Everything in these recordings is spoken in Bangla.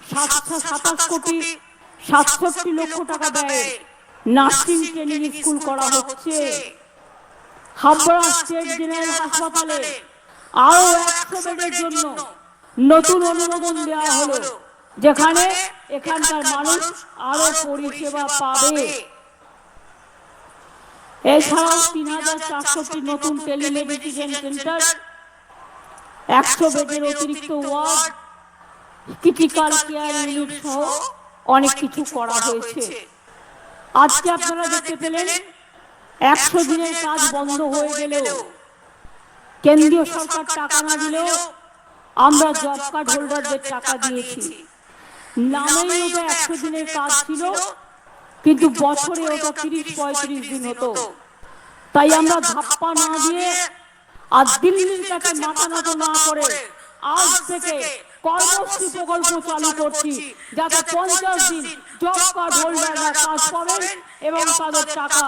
সাতশো সাতাশ কোটি সাতষট্টি লক্ষ টাকা ব্যয়ে। নার্সিং ট্রেনিং স্কুল করা হচ্ছে। হাবড়া স্টেট জেনারেল হাসপাতালে আরও একশো বেডের জন্য নতুন অনুমোদন দেওয়া হলো। যেখানে এখানকার মানুষ আরও পরিষেবা পাবে। এছাড়াও তিন হাজার চারশোটি নতুন টেলিমেডিসিন সেন্টার একশো বেডের অতিরিক্ত ওয়ার্ড ক্রিটিক্যাল কেয়ার ইউনিট সহ অনেক কিছু করা হয়েছে। আজকে আপনারা দেখতে পেলেন একশো দিনের কাজ বন্ধ হয়ে গেলেও কেন্দ্রীয় সরকার টাকা না দিলেও আমরা জব কার্ড হোল্ডারদের টাকা দিয়েছি। নামেই ওটা একশো দিনের কাজ ছিল কিন্তু বছরে ওটা তিরিশ পঁয়ত্রিশ দিন হতো। তাই আমরা ধাপ্পা না দিয়ে আর দিল্লির কাছে মাথা নত না করে আজ থেকে কর্মশ্রী প্রকল্প চালু করছি যাতে পঞ্চাশ দিন জব কার্ড হোল্ডাররা কাজ পাবেন এবং তাদের টাকা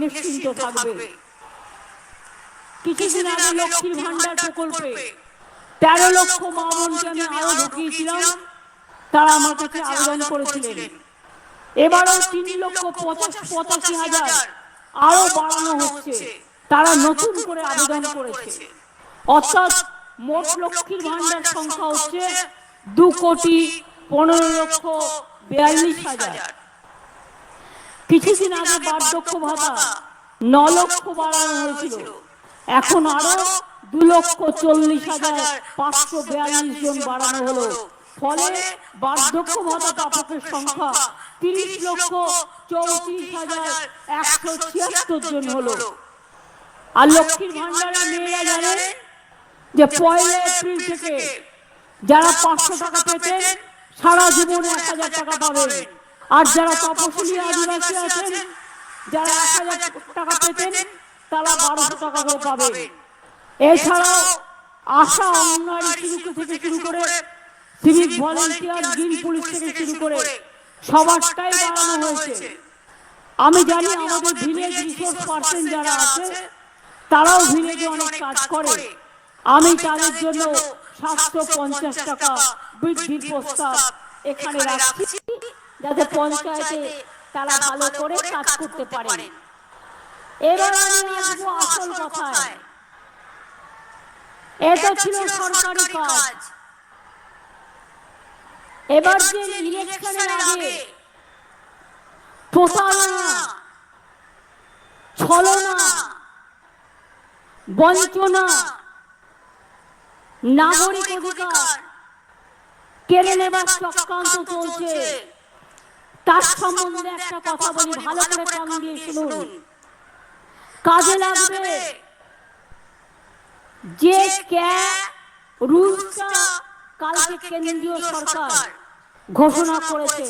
নিশ্চিন্ত থাকবে। কিছুদিন আগে লক্ষ্মীর ভান্ডার প্রকল্পে তেরো লক্ষ মা বোনকে আমি আরও ঢুকিয়েছিলাম। তারা আমার কাছে আবেদন করেছিলেন। এবারও তিন লক্ষ পঁচাশ পঁচাশি হাজার আরও বাড়ানো হচ্ছে। তারা নতুন করে আবেদন করেছে। অর্থাৎ মোট লক্ষ্মীর ভান্ডার সংখ্যা হচ্ছে দু কোটি পনেরো লক্ষ বিয়াল্লিশ হাজার। কিছুদিন আগে বার্ধক্য ভাতা ন লক্ষ বাড়ানো হয়েছিল। এখন আরও দু লক্ষ চল্লিশ হাজার পাঁচশো বিয়াল্লিশ জন বাড়ানো হলো। ফলে বার্ধক্য ভাতা প্রাপকের সংখ্যা তিরিশ লক্ষ চৌত্রিশ হাজার একশো ছিয়াত্তর জন হলো। আর লক্ষ্মীর ভান্ডারে মেয়েরা জানেন যে পয়লা এপ্রিল থেকে যারা পাঁচশো টাকা পেতেন, সারা জীবনে এক হাজার টাকা পাবেন। আর যারা তপশিলি আদিবাসী আছেন, যারা এক হাজার টাকা পেতেন, তারা বারোশো টাকা করে পাবেন। এছাড়াও আশা অঙ্গনারী শুরু থেকে শুরু করে সিভিক ভলেন্টিয়ার গ্রিন পুলিশ থেকে শুরু করে সবারটাই বাড়ানো হয়েছে। আমি জানি আমাদের ভিলেজ রিসোর্স পার্সন যারা আছে, তারাও ভিলেজে অনেক কাজ করে। আমি তাদের জন্য সাতশো পঞ্চাশ টাকা বৃদ্ধির প্রস্তাব এখানে রাখছি যাতে পঞ্চায়েতে তারা ভালো করে কাজ করতে পারে এবার আমি আসব আসল কথায়। এটা ছিল সরকারি কাজ। এবার যে ইলেকশনের আগে প্রতারণা ছলনা বঞ্চনা নাগরিক অধিকার। কেড়ে নেবার চক্রান্ত চলছে। তার সম্বন্ধে একটা কথা বলি, ভালো করে কান দিয়ে শুনুন। কাজে লাগবে যে ক্যা কালকে কেন্দ্রীয় সরকার ঘোষণা করেছে।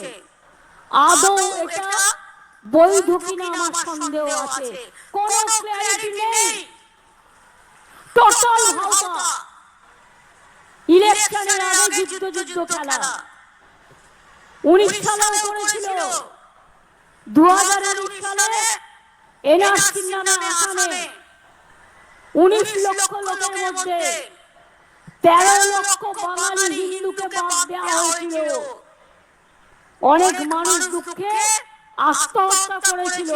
আদৌ এটা বৈধ কিনা আমার সন্দেহ আছে। কোন ক্ল্যারিটি নেই। টোটাল আগে যুদ্ধ যুদ্ধ খেলা। উনিশ সালেও করেছিল। দু হাজার উনিশ সালে নামে আসামে। উনিশ লক্ষ লোকের মধ্যে তেরো লক্ষ বাঙালি হিন্দুকে বাদ দেওয়া হয়েছিল। অনেক মানুষ দুঃখে আত্মহত্যা করেছিল।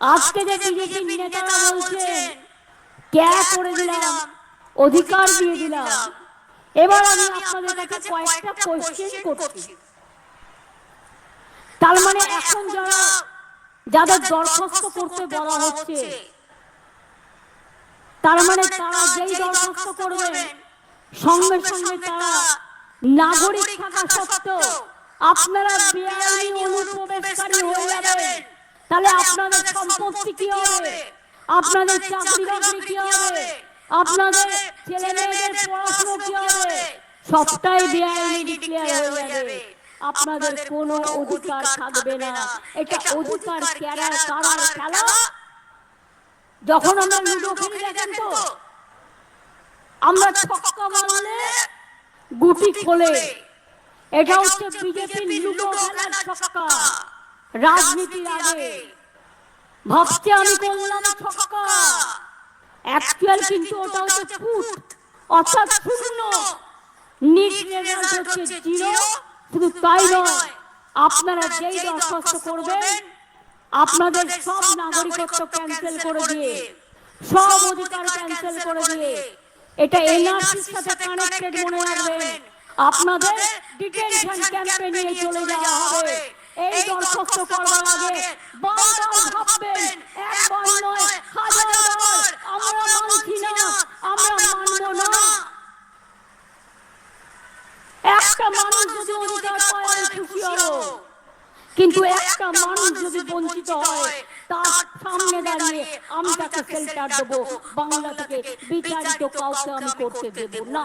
আজকে যে বিজেপি নেতারা বলছেন ক্যা করে দিলাম অধিকার দিয়ে দিলাম। এবার আমি আপনাদের কাছে কয়েকটা কোয়েশ্চেন করছি। তার মানে এখন যারা যাদের দরখাস্ত করতে বলা হচ্ছে তার মানে তারা যেই দরখাস্ত করবেন সঙ্গে সঙ্গে তারা নাগরিক থাকা সত্ত্বেও আপনারা বেআইনি অনুপ্রবেশকারী হয়ে যাবেন। তাহলে আপনাদের সম্পত্তি কি হবে? আপনাদের চাকরি বাকরি কি হবে? আপনাদের ছেলে মেয়েদের পড়াশোনা কি হবে? সবটাই বেআইনি ডিক্লেয়ার হয়ে যাবে। আপনাদের কোনো অধিকার থাকবে না। এটা অধিকার কারার খেলা। যখন আমরা লুডো খেলি দেখেন তো আমরা ছক্কা মারলে গুটি খোলে। এটা হচ্ছে বিজেপির লুডো খেলার ছক্কা। রাজনীতির আগে। ভাবছে আমি করলাম ছক্কা। অ্যাকচুয়াল কিন্তু ওটা হচ্ছে ফুট অর্থাৎ শূন্য। নিট রেজাল্ট হচ্ছে জিরো। শুধু তাই নয় আপনারা যেই দরখাস্ত করবেন আপনাদের সব নাগরিকত্ব ক্যান্সেল করে দিয়ে সব অধিকার ক্যান্সেল করে দিয়ে এটা এনআরসির সাথে কানেক্টেড মনে রাখবেন। আপনাদের ডিটেনশন ক্যাম্পে নিয়ে চলে যাওয়া হবে। এই দরখাস্ত করবার আগে বারবার ভাববেন একবার নয় হাজারবার আমরা মানছি না আমরা মানব না একটা মানুষ যদি অধিকার পায় আমি খুশি হব কিন্তু একটা মানুষ যদি বঞ্চিত হয় তার সামনে দাঁড়িয়ে আমি তাকে শেল্টার দেবো। বাংলা থেকে বিচারিত কাউকে আমি করতে দেবো না।